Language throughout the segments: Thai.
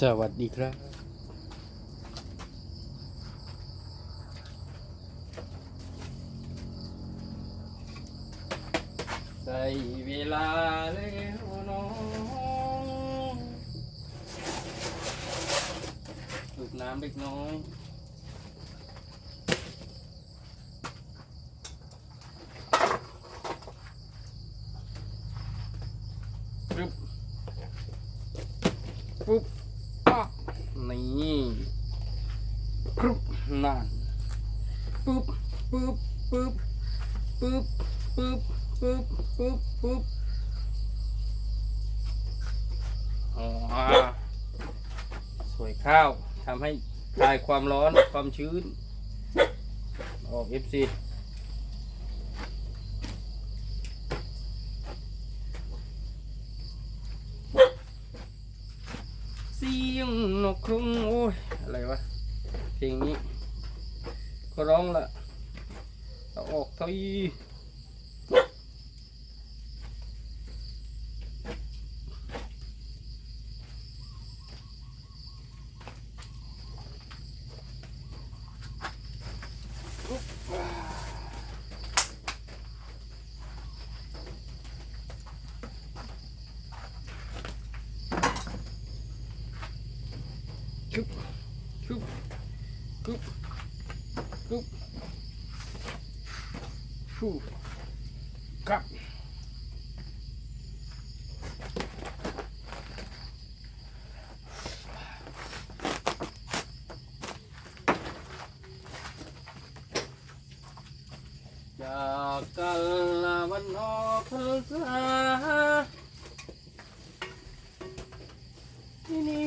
สวัสดีครับได้เวลาแล้วน้องลูกน้ำเล็กน้อยปึ๊บปุ๊บ นี่ปุ๊บนั่นปุ๊บปุ๊บปุ๊บปุ๊บปุ๊บปุ๊บปุ๊บปุ๊บอ๋อสวยข้าวทำให้คลายความร้อนความชื้น ออก FC เสียง นกครุงโอ้ยอะไรวะเพลงนี้ ก็ร้องละเอาออกเท่าอีชุบชุบชุบชุบ ฟูครับจากกันละวันออกพรรษาที่นี่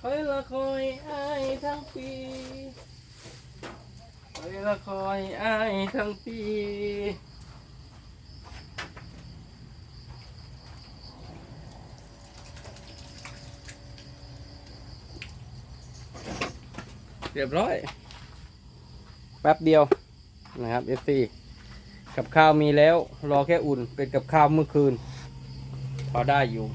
คอยละคอยอายทั้งปี คอยละคอยอายทั้งปีเรียบร้อย แป๊บเดียวนะครับ FC กับข้าวมีแล้ว รอแค่อุ่นเป็นกับข้าวเมื่อคืน พอได้อยู่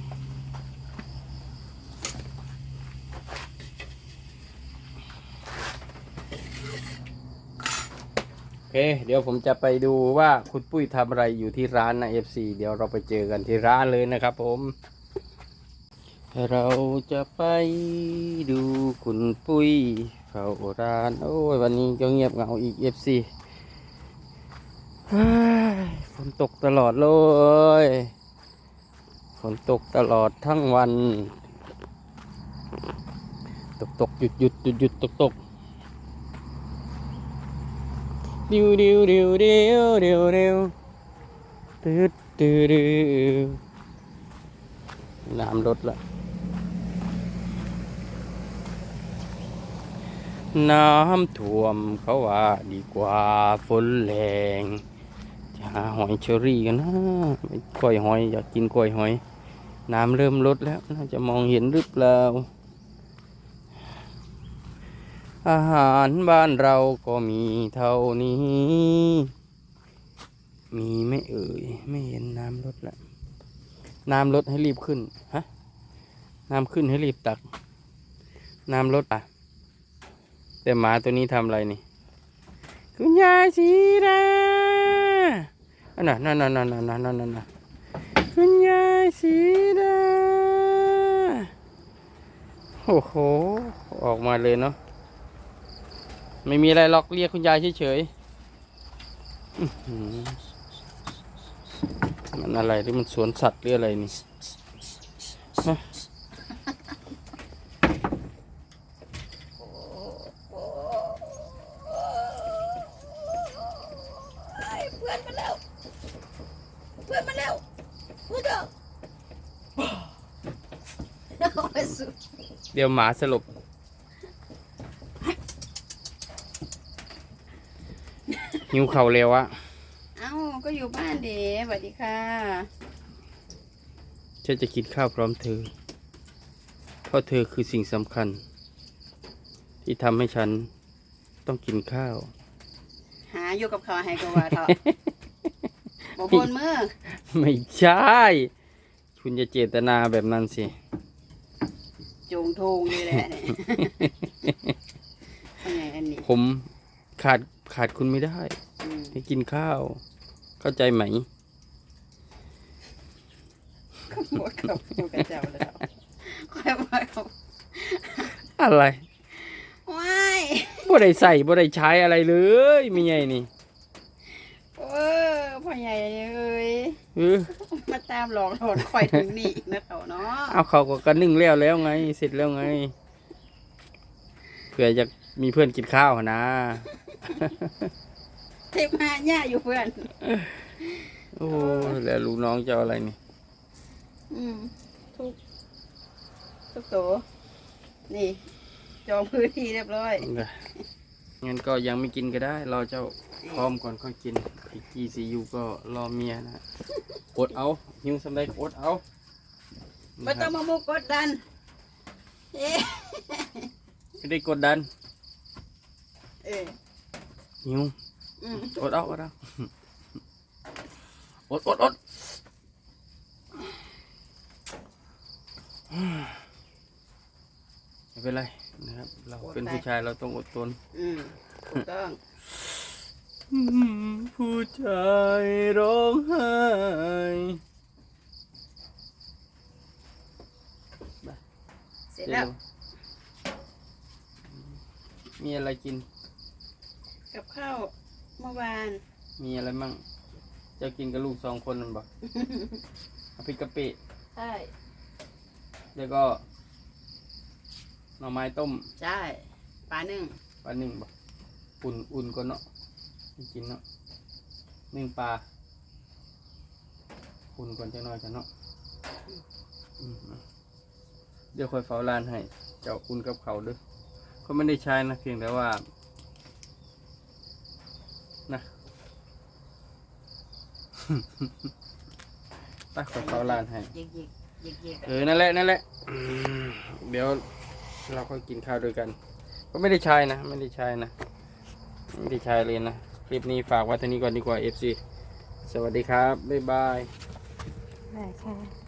เค เดี๋ยวผมจะไปดูว่าคุณปุ้ยทำอะไรอยู่ที่ร้านนะ FC เดี๋ยวเราไปเจอกันที่ร้านเลยนะครับผม เราจะไปดูคุณปุ้ยเฝ้าร้าน โอ้ยวันนี้ก็เงียบเหงาอีก FC เฮ้ยฝนตกตลอดเลยฝนตกตลอดทั้งวัน ตกตกหยุดหยุดหยุดหยุดตกตก ดิวดิวดิวดิวดิวดิวตืดตืดดน้ำลดละน้ำท่วมเขาว่าดีกว่าฝนแรงจะหาหอยเชอรี่กันนะกล้วยหอยอยากกินกล้วยหอย น้ำเริ่มลดแล้วน่าจะมองเห็นหรือเปล่า อาหารบ้านเราก็มีเท่านี้ มีไม่เอ่ย ไม่เห็นน้ำลดละ น้ำลดให้รีบขึ้น ฮะ น้ำขึ้นให้รีบตัก น้ำลดอะ แต่หมาตัวนี้ทำอะไรนี่ คุณยายสีดาอันน่ะนั่นนั่นนั่นนั่นนั่นนั่นนั่นคุณยายสีดา โอ้โห ออกมาเลยเนาะ ไม่มีอะไรหรอกเรียกคุณยายเฉยๆมันอะไรหรือมันสวนสัตว์หรืออะไรนี่เพื่อนมาแล้วเพื่อนมาแล้วพูดเถอะเดี๋ยวหมาสลบ หิวเข่าวเร็วอะเอ้าก็อยู่บ้านเด๋สวัสดีค่ะ ฉันจะกินข้าวพร้อมเธอ เพราะเธอคือสิ่งสำคัญ ที่ทำให้ฉันต้องกินข้าว หาอยู่กับเขาให้ก็ว่าเถอะ บอกบนมือไม่ใช่ คุณจะเจตนาแบบนั้นสิ จงโทงนี่แหละเนี่ยเป็นไงอันนี้ผมขาด ขาดคุณไม่ได้อืมให้กินข้าว เข้าใจไหมขโมยกับผู้กระเจ้าแล้วคอยมากับอะไรว้ายบ่ได้ใส่บ่ได้ใช้อะไรเลยมีไงนี่เออพ่อใหญ่เอ้ยเออมาตามหลอกหลอนคอยถึงนี่นะเขาเนาะเอาเขาก็กันนึ่งแล้วแล้วไง เสร็จแล้วไงเผื่อจะมีเพื่อนกินข้าวหั่นนะ เทพมาเนี่ยอยู่เพื่อน โอ้แล้วลูกน้องจะเอาอะไรนี่ อืมทุก ทุกตัวนี่ จองพื้นที่เรียบร้อย งั้นก็ยังไม่กินก็ได้รอเจ้าพร้อมก่อนค่อยกินอีกกี่ซียูก็รอเมียนะอดเอาหิวสำได้อดเอาไม่ต้องมามุกกดดันเอ๊ะไม่ได้กดดัน เออ หิวอืมอดเอาอดเอาอดอดอดไม่เป็นไรนะครับ เราเป็นผู้ชายเราต้องอดทนอืมถูกต้องผู้ชายร้องไห้เสร็จแล้ว มีอะไรกิน กับข้าวเมื่อวาน มีอะไรมั่ง เจะกินกับลูกสองคนนั่นบอกเอาพริกกะปิ ใช่ แล้วก็ หน่อไม้ต้มใช่ปลาหนึ่งปลาหนึ่งบอกอุ่นอุ่นก่อนเนาะให้กินเนาะหนึ่งปลา อุ่นก่อนจะน้อยกันเนาะอืมเดี๋ยวคอยเฝ้าร้านให้ เจ้าอุ่นกับเขาวเด้วยเขาไม่ได้ใช้นะเพียงแต่ว่า นะ ไปคอยเฝ้าร้านให้เยิกเยิกเยิกเยิกเออ นั่นแหละ นั่นแหละอืมเดี๋ยวเราค่อยกินข้าวด้วยกัน ก็ไม่ได้ใช้นะ ไม่ได้ใช้นะ ไม่ได้ใช้เลยนะ คลิปนี้ฝากไว้เท่านี้ก่อนดีกว่า FC สวัสดีครับ บ๊ายบาย ได้ค่ะ